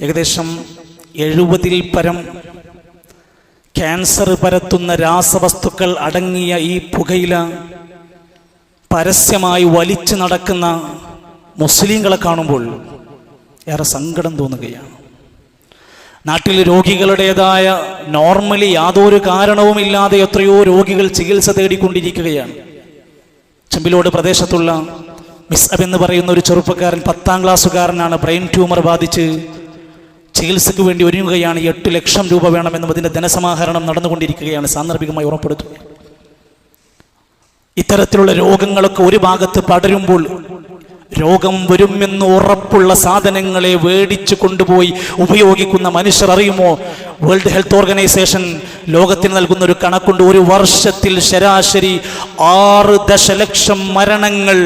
ഏകദേശം എഴുപതിൽ പരം ക്യാൻസർ പരത്തുന്ന രാസവസ്തുക്കൾ അടങ്ങിയ ഈ പുകയില പരസ്യമായി വലിച്ചു നടക്കുന്ന മുസ്ലിങ്ങളെ കാണുമ്പോൾ ഏറെ സങ്കടം തോന്നുകയാണ്. നാട്ടിൽ രോഗികളുടേതായ നോർമലി യാതൊരു കാരണവുമില്ലാതെ എത്രയോ രോഗികൾ ചികിത്സ തേടിക്കൊണ്ടിരിക്കുകയാണ്. ചെമ്പിലോട് പ്രദേശത്തുള്ള മിസ് അബ് എന്ന് പറയുന്ന ഒരു ചെറുപ്പക്കാരൻ പത്താം ക്ലാസ്സുകാരനാണ്. ബ്രെയിൻ ട്യൂമർ ബാധിച്ച് ചികിത്സയ്ക്ക് വേണ്ടി ഒരുങ്ങുകയാണ്. എട്ട് ലക്ഷം രൂപ വേണമെന്നും അതിന്റെ ധനസമാഹരണം നടന്നുകൊണ്ടിരിക്കുകയാണ് സാന്ദർഭികമായി ഉറപ്പെടുത്തുന്നത് ഇത്തരത്തിലുള്ള രോഗങ്ങളൊക്കെ ഒരു ഭാഗത്ത് പടരുമ്പോൾ രോഗം വരുമെന്ന് ഉറപ്പുള്ള സാധനങ്ങളെ വേടിച്ചു കൊണ്ടുപോയി ഉപയോഗിക്കുന്ന മനുഷ്യർ അറിയുമോ? വേൾഡ് ഹെൽത്ത് ഓർഗനൈസേഷൻ ലോകത്തിന് നൽകുന്ന ഒരു കണക്കുണ്ട്. ഒരു വർഷത്തിൽ ശരാശരി ആറ് ദശലക്ഷം മരണങ്ങൾ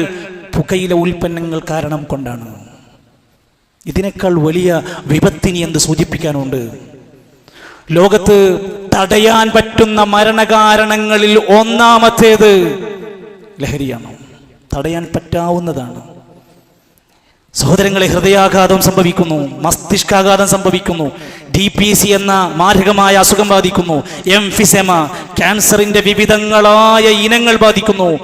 പുകയില ഉൽപ്പന്നങ്ങൾ കാരണം കൊണ്ടാണ്. ഇതിനേക്കാൾ വലിയ വിപത്തിനി എന്ത് സൂചിപ്പിക്കാനുണ്ട്? ലോകത്ത് തടയാൻ പറ്റുന്ന മരണകാരണങ്ങളിൽ ഒന്നാമത്തേത് ലഹരിയാണ്. തടയാൻ പറ്റാവുന്നതാണ്. സഹോദരങ്ങളെ ഹൃദയാഘാതം സംഭവിക്കുന്നു മസ്തിഷ്കാഘാതം സംഭവിക്കുന്നു ഡി പി സി എന്ന മാരകമായ അസുഖം ബാധിക്കുന്നു എംഫിസെമ ക്യാൻസറിന്റെ വിവിധങ്ങളായ ഇനങ്ങൾ ബാധിക്കുന്നു.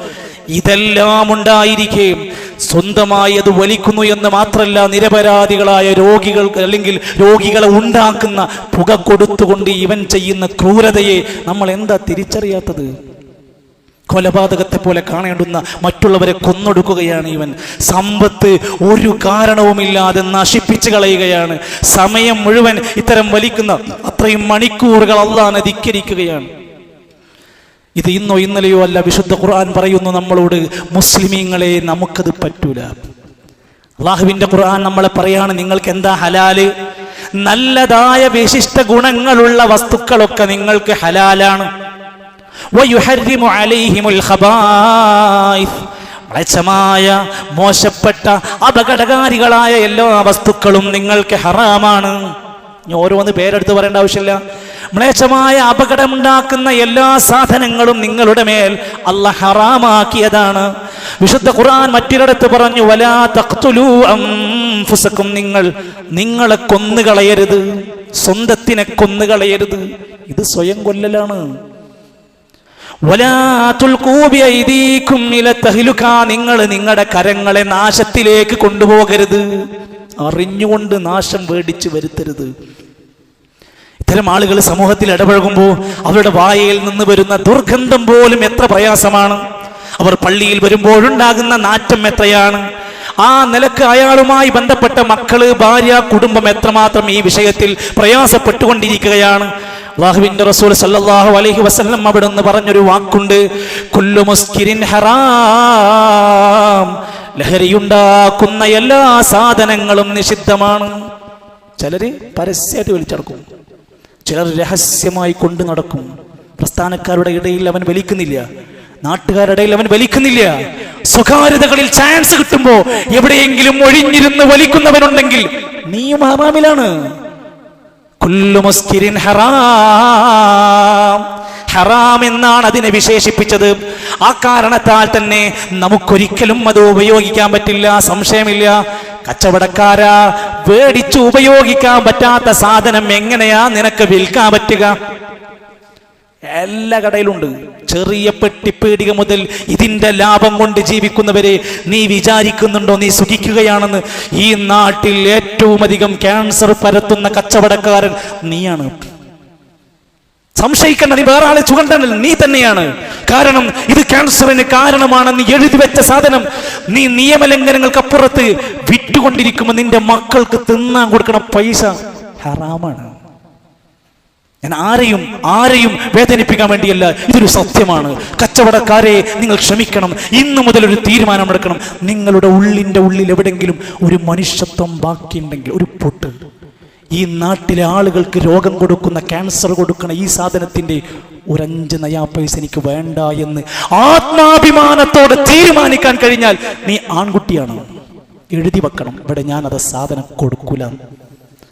ഇതെല്ലാം ഉണ്ടായിരിക്കെ സ്വന്തമായി അത് വലിക്കുന്നു എന്ന് മാത്രമല്ല നിരപരാധികളായ രോഗികൾക്ക് അല്ലെങ്കിൽ രോഗികളെ ഉണ്ടാക്കുന്ന പുക കൊടുത്തുകൊണ്ട് ഇവൻ ചെയ്യുന്ന ക്രൂരതയെ നമ്മൾ എന്താ തിരിച്ചറിയാത്തത്? കൊലപാതകത്തെ പോലെ കാണേണ്ടുന്ന മറ്റുള്ളവരെ കൊന്നൊടുക്കുകയാണ് ഇവൻ. സമ്പത്ത് ഒരു കാരണവുമില്ലാതെ നശിപ്പിച്ചു കളയുകയാണ്. സമയം മുഴുവൻ ഇത്തരം വലിക്കുന്ന അത്രയും മണിക്കൂറുകൾ അള്ളാനെ ധിക്കരിക്കുകയാണ് ഇത് ഇന്നോ ഇന്നലെയോ അല്ല വിശുദ്ധ ഖുർആൻ പറയുന്നു നമ്മളോട് മുസ്ലിമീങ്ങളെ നമുക്കത് പറ്റൂല. അള്ളാഹുവിന്റെ ഖുർആൻ നമ്മളെ പറയാണ് നിങ്ങൾക്ക് എന്താ ഹലാൽ? നല്ലതായ വിശിഷ്ട ഗുണങ്ങളുള്ള വസ്തുക്കളൊക്കെ നിങ്ങൾക്ക് ഹലാലാണ്. മ്ലേച്ഛമായ മോശപ്പെട്ട അപകടകാരികളായ എല്ലാ വസ്തുക്കളും നിങ്ങൾക്ക് ഹറാമാണ്. ഓരോന്ന് പേരെടുത്ത് പറയേണ്ട ആവശ്യമില്ല. മ്ലേച്ഛമായ അപകടമുണ്ടാക്കുന്ന എല്ലാ സാധനങ്ങളും നിങ്ങളുടെ മേൽ അല്ല ഹറാമാക്കിയതാണ്. വിശുദ്ധ ഖുർആൻ മറ്റൊരിടത്ത് പറഞ്ഞു വലാ തഖ്തുലൂ അംഫുസക്കും നിങ്ങൾ നിങ്ങളെ കൊന്നുകളയരുത് സ്വന്തത്തിനെ കൊന്നുകളയരുത് ഇത് സ്വയം കൊല്ലലാണ്. നിങ്ങൾ നിങ്ങളുടെ കരങ്ങളെ നാശത്തിലേക്ക് കൊണ്ടുപോകരുത്. അറിഞ്ഞുകൊണ്ട് നാശം വേടിച്ചു വരുത്തരുത്. ഇത്തരം ആളുകൾ സമൂഹത്തിൽ ഇടപഴകുമ്പോൾ അവരുടെ വായയിൽ നിന്ന് വരുന്ന ദുർഗന്ധം പോലും എത്ര പ്രയാസമാണ്. അവർ പള്ളിയിൽ വരുമ്പോഴുണ്ടാകുന്ന നാറ്റം എത്രയാണ്. ആ നിലയ്ക്ക് അയാളുമായി ബന്ധപ്പെട്ട മക്കൾ ഭാര്യ കുടുംബം എത്രമാത്രം ഈ വിഷയത്തിൽ പ്രയാസപ്പെട്ടുകൊണ്ടിരിക്കുകയാണ്. അള്ളാഹുവിന്റെ റസൂൽ സല്ലല്ലാഹു അലൈഹി വസല്ലം അവിടുന്ന് പറഞ്ഞൊരു വാക്കുണ്ട്. കുല്ലു മുസ്കിരിൻ ഹറാം. ലഹരിയുണ്ടാക്കുന്ന എല്ലാ സാധനങ്ങളും നിഷിദ്ധമാണ്. ചിലര് പരസ്യമായിട്ട് വലിച്ചടക്കും ചിലർ രഹസ്യമായി കൊണ്ടു നടക്കും. പ്രസ്ഥാനക്കാരുടെ ഇടയിൽ അവൻ വലിക്കുന്നില്ല. നാട്ടുകാരുടെ അവൻ വലിക്കുന്നില്ല. സ്വകാര്യതകളിൽ ചാൻസ് കിട്ടുമ്പോ എവിടെയെങ്കിലും ഒഴിഞ്ഞിരുന്ന് വലിക്കുന്നവനുണ്ടെങ്കിൽ നീയും ഹറാമിലാണ്. കുല്ലു ഹറാം. ഹറാം എന്നാണ് അതിനെ വിശേഷിപ്പിച്ചത്. ആ കാരണത്താൽ തന്നെ നമുക്കൊരിക്കലും അത് ഉപയോഗിക്കാൻ പറ്റില്ല സംശയമില്ല. കച്ചവടക്കാരാ വേടിച്ചു ഉപയോഗിക്കാൻ പറ്റാത്ത സാധനം എങ്ങനെയാ നിനക്ക് വിൽക്കാൻ പറ്റുക? എല്ലാ കടയിലുണ്ട്. ചെറിയ പെട്ടിപ്പേടിക മുതൽ ഇതിന്റെ ലാഭം കൊണ്ട് ജീവിക്കുന്നവരെ നീ വിചാരിക്കുന്നുണ്ടോ? നീ സുഖിക്കുകയാണെന്ന്. ഈ നാട്ടിൽ ഏറ്റവും അധികം ക്യാൻസർ പരത്തുന്ന കച്ചവടക്കാരൻ നീയാണ്. സംശയിക്കേണ്ട നീ വേറെ ആളെ ചുകണ്ടല്ല നീ തന്നെയാണ്. കാരണം ഇത് ക്യാൻസറിന് കാരണമാണെന്ന് എഴുതി വെച്ച സാധനം. നീ നിയമലംഘനങ്ങൾക്കപ്പുറത്ത് വിറ്റുകൊണ്ടിരിക്കുമ്പോൾ നിന്റെ മക്കൾക്ക് തിന്നാൻ കൊടുക്കണ പൈസ ഹറാമാണ്. ഞാൻ ആരെയും ആരെയും വേദനിപ്പിക്കാൻ വേണ്ടിയല്ല ഇതൊരു സത്യമാണ്. കച്ചവടക്കാരെ നിങ്ങൾ ക്ഷമിക്കണം. ഇന്നു മുതൽ ഒരു തീരുമാനമെടുക്കണം. നിങ്ങളുടെ ഉള്ളിന്റെ ഉള്ളിൽ എവിടെങ്കിലും ഒരു മനുഷ്യത്വം ബാക്കിയുണ്ടെങ്കിൽ ഒരു പൊട്ട്. ഈ നാട്ടിലെ ആളുകൾക്ക് രോഗം കൊടുക്കുന്ന ക്യാൻസർ കൊടുക്കുന്ന ഈ സാധനത്തിന്റെ ഒരഞ്ച് നയാ പൈസ എനിക്ക് വേണ്ട എന്ന് ആത്മാഭിമാനത്തോടെ തീരുമാനിക്കാൻ കഴിഞ്ഞാൽ നീ ആൺകുട്ടിയാണ്. എഴുതി വെക്കണം. ഇവിടെ ഞാൻ അത് സാധനം കൊടുക്കൂല.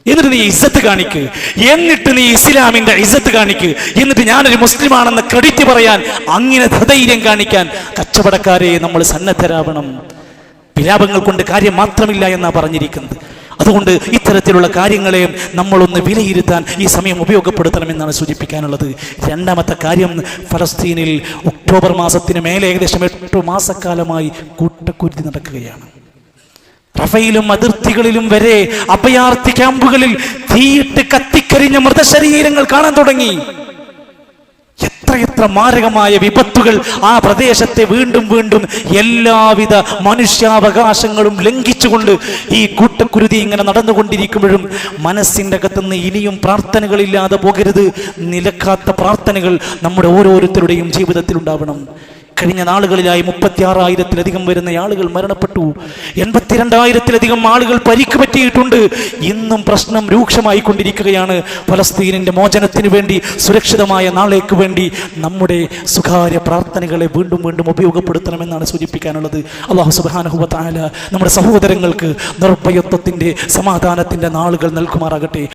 എന്നിട്ട് നീ ഇസ്സത്ത് കാണിക്ക്. എന്നിട്ട് നീ ഇസ്ലാമിന്റെ ഇസ്സത്ത് കാണിക്ക്. എന്നിട്ട് ഞാനൊരു മുസ്ലിമാണെന്ന് ക്രെഡിറ്റ് പറയാൻ അങ്ങനെ ധൈര്യം കാണിക്കാൻ കച്ചവടക്കാരെ നമ്മൾ സന്നദ്ധരാവണം. വിലാപങ്ങൾ കൊണ്ട് കാര്യം മാത്രമില്ല എന്നാ പറഞ്ഞിരിക്കുന്നത്. അതുകൊണ്ട് ഇത്തരത്തിലുള്ള കാര്യങ്ങളെ നമ്മളൊന്ന് വിലയിരുത്താൻ ഈ സമയം ഉപയോഗപ്പെടുത്തണമെന്നാണ് സൂചിപ്പിക്കാനുള്ളത്. രണ്ടാമത്തെ കാര്യം ഫലസ്തീനിൽ ഒക്ടോബർ മാസത്തിന് മേലെ ഏകദേശം എട്ട് മാസക്കാലമായി കൂട്ടക്കുരുതി നടക്കുകയാണ്. റഫയിലും അതിർത്തികളിലും വരെ അഭയാർത്ഥി ക്യാമ്പുകളിൽ തീയിട്ട് കത്തിക്കരിഞ്ഞ മൃതശരീരങ്ങൾ കാണാൻ തുടങ്ങി. എത്രയെത്ര മാരകമായ വിപത്തുകൾ ആ പ്രദേശത്തെ വീണ്ടും വീണ്ടും എല്ലാവിധ മനുഷ്യാവകാശങ്ങളും ലംഘിച്ചുകൊണ്ട് ഈ കൂട്ടക്കുരുതി ഇങ്ങനെ നടന്നുകൊണ്ടിരിക്കുമ്പോഴും മനസ്സിന്റെ അകത്തുനിന്ന് ഇനിയും പ്രാർത്ഥനകളില്ലാതെ പോകരുത്. നിലക്കാത്ത പ്രാർത്ഥനകൾ നമ്മുടെ ഓരോരുത്തരുടെയും ജീവിതത്തിൽ ഉണ്ടാവണം കഴിഞ്ഞ നാളുകളിലായി മുപ്പത്തി ആറായിരത്തിലധികം വരുന്ന ആളുകൾ മരണപ്പെട്ടു. എൺപത്തിരണ്ടായിരത്തിലധികം ആളുകൾ പരിക്ക് പറ്റിയിട്ടുണ്ട് ഇന്നും പ്രശ്നം രൂക്ഷമായി കൊണ്ടിരിക്കുകയാണ് ഫലസ്തീനിന്റെ മോചനത്തിന് വേണ്ടി സുരക്ഷിതമായ നാളേക്ക് വേണ്ടി നമ്മുടെ സ്വകാര്യ പ്രാർത്ഥനകളെ വീണ്ടും വീണ്ടും ഉപയോഗപ്പെടുത്തണമെന്നാണ് സൂചിപ്പിക്കാനുള്ളത്. അള്ളാഹു സുബാനഹുബത്തായ നമ്മുടെ സഹോദരങ്ങൾക്ക് നിർഭയത്വത്തിന്റെ സമാധാനത്തിന്റെ നാളുകൾ നൽകുമാറാകട്ടെ.